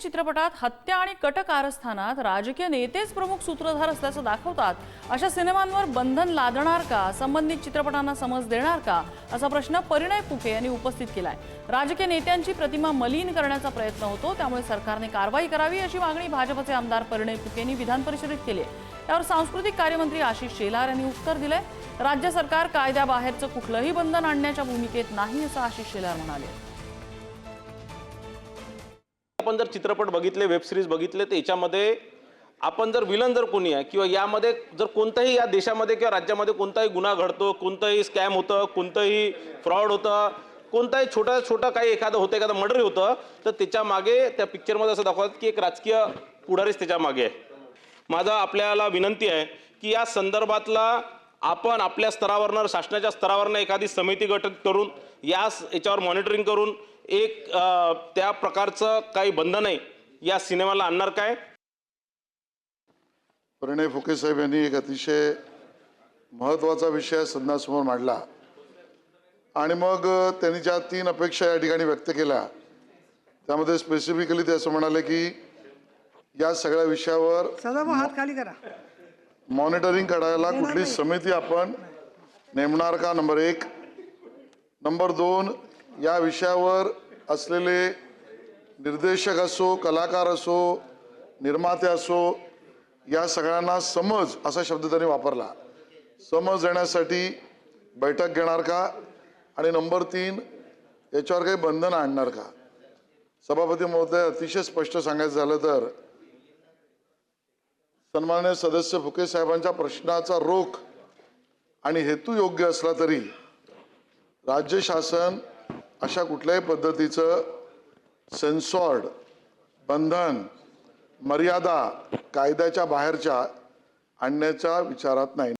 चित्रपटात हत्या आणि कट कारस्थानात राजकीय नेतेच प्रमुख सूत्रधार असल्याचं दाखवतात. अशा सिनेमांवर बंधन लादणार का? संबंधित चित्रपटांना समज देणार का? असा प्रश्न परिणय फुके यांनी उपस्थित केलाय. राजकीय नेत्यांची प्रतिमा मलिन करण्याचा प्रयत्न होतो. त्यामुळे सरकारने कारवाई करावी अशी मागणी भाजपचे आमदार परिणय फुके यांनी विधान परिषदेत केली आहे. त्यावर सांस्कृतिक कार्यमंत्री आशिष शेलार यांनी उत्तर दिलंय. राज्य सरकार कायद्याबाहेरचं कुठलंही बंधन आणण्याच्या भूमिकेत नाही असं आशिष शेलार म्हणाले. आपण जर चित्रपट बघितले वेब सिरीज बघितले तर याच्यामध्ये आपण जर विलन जर कोणी आहे किंवा यामध्ये जर कोणताही या देशामध्ये किंवा राज्यामध्ये कोणताही गुन्हा घडतो कोणतंही स्कॅम होतं कोणतंही फ्रॉड होतं कोणताही छोटा छोटा काही एखादं होतं एखादं मर्डर होतं तर त्याच्यामागे त्या पिक्चरमध्ये असं दाखवतात की एक राजकीय पुढारीच त्याच्यामागे आहे. माझा आपल्याला विनंती आहे की या संदर्भातला आपण आपल्या स्तरावरनं शासनाच्या स्तरावरनं एखादी समिती गठीत करून या याच्यावर मॉनिटरिंग करून एक त्या प्रकारचं काही बंधन आहे या सिनेमाला आणणार काय? परिणय फुके साहेब यांनी एक अतिशय महत्त्वाचा विषय सदनासमोर मांडला. आणि मग त्यांनी ज्या तीन अपेक्षा या ठिकाणी व्यक्त केल्या त्यामध्ये स्पेसिफिकली ते असं म्हणाले की या सगळ्या विषयावर हात खाली करा. मॉनिटरिंग करायला कुठली समिती आपण नेमणार का? नंबर एक. नंबर दोन या विषयावर असलेले निर्देशक असो कलाकार असो निर्माते असो या सगळ्यांना समज असा शब्द त्यांनी वापरला. समज देण्यासाठी बैठक घेणार का? आणि नंबर तीन याच्यावर काही बंधन आणणार का? सभापती महोदय अतिशय स्पष्ट सांगायचं झालं तर सन्मान्य सदस्य फुके साहेबांच्या प्रश्नाचा रोख आणि हेतू योग्य असला तरी राज्य शासन अशा कुठल्याही पद्धतीचं सेन्सॉर्ड बंधन मर्यादा कायद्याच्या बाहेरच्या आणण्याच्या विचारात नाही.